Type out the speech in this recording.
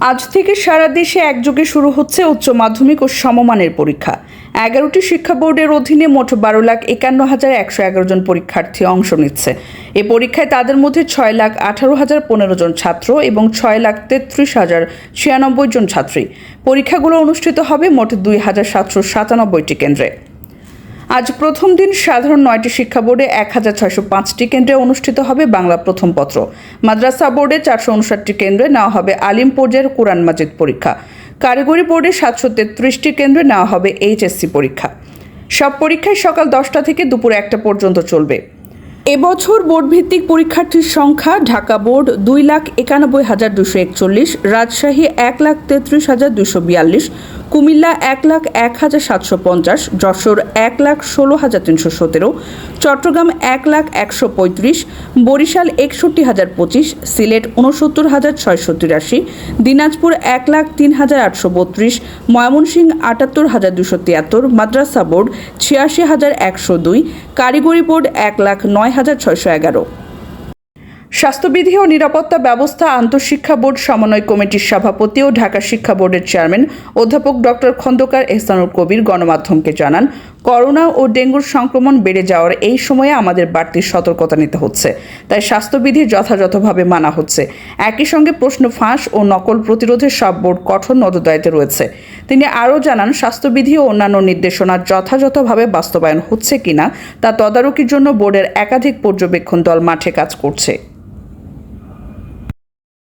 আজ থেকে সারা দেশে একযোগে শুরু হচ্ছে উচ্চ মাধ্যমিক ও সমমানের পরীক্ষা। এগারোটি শিক্ষা বোর্ডের অধীনে মোট বারো লাখ একান্ন হাজার একশো এগারো জন পরীক্ষার্থী অংশ নিচ্ছে। এ পরীক্ষায় তাদের মধ্যে ছয় লাখ আঠারো হাজার পনেরো জন ছাত্র এবং ছয় লাখ তেত্রিশ হাজার ছিয়ানব্বই জন ছাত্রী। পরীক্ষাগুলো অনুষ্ঠিত হবে মোট দুই হাজার সাতশো সাতানব্বইটি কেন্দ্রে। আজ প্রথম দিন সাধারণ নয়টি শিক্ষা বোর্ডে এক হাজার ছয়শো পাঁচটি কেন্দ্রে অনুষ্ঠিত হবে বাংলা প্রথম পত্র। মাদ্রাসা বোর্ডে চারশো উনষাটটি কেন্দ্রে নেওয়া হবে আলিম পর্যায়ের কোরআন মাজিদ পরীক্ষা। কারিগরি বোর্ডে সাতশো তেত্রিশটি কেন্দ্রে নেওয়া হবে এইচএসসি পরীক্ষা। সব পরীক্ষায় সকাল দশটা থেকে দুপুর একটা পর্যন্ত চলবে। এবছর বোর্ড ভিত্তিক পরীক্ষার্থীর সংখ্যা ঢাকা বোর্ড দুই লাখ একানব্বই হাজার দুশো একচল্লিশ, রাজশাহী এক লাখ তেত্রিশ হাজার দুশো বিয়াল্লিশ কুমিল্লা এক লাখ এক হাজার সাতশো পঞ্চাশ, যশোর এক লাখ ষোলো হাজার তিনশো সতেরো, চট্টগ্রাম এক লাখ একশো পঁয়ত্রিশ, বরিশাল একষট্টি হাজার পঁচিশ, সিলেট উনসত্তর হাজার ছয়শো তিরাশি, দিনাজপুর এক লাখ তিন হাজার আটশো বত্রিশ, ময়মনসিংহ আটাত্তর হাজার দুশো তিয়াত্তর, মাদ্রাসা বোর্ড ছিয়াশি হাজার একশো দুই, কারিগরি বোর্ড এক লাখ নয় হাজার ছয়শো এগারো। স্বাস্থ্যবিধি ও নিরাপত্তা ব্যবস্থা আন্তঃশিক্ষা বোর্ড সমন্বয় কমিটির সভাপতি ও ঢাকা শিক্ষা বোর্ডের চেয়ারম্যান অধ্যাপক ডক্টর খন্দকার এহসানুল কবির গণমাধ্যমকে জানান, করোনা ও ডেঙ্গুর সংক্রমণ বেড়ে যাওয়ার এই সময়ে আমাদের বাড়তি সতর্কতা নিতে হচ্ছে। তাই স্বাস্থ্যবিধি যথাযথভাবে মানা হচ্ছে। একই সঙ্গে প্রশ্ন ফাঁস ও নকল প্রতিরোধে সব বোর্ড কঠোর নজরদারিতে রয়েছে। তিনি আরও জানান, স্বাস্থ্যবিধি ও অন্যান্য নির্দেশনা যথাযথভাবে বাস্তবায়ন হচ্ছে কিনা তা তদারকির জন্য বোর্ডের একাধিক পর্যবেক্ষণ দল মাঠে কাজ করছে।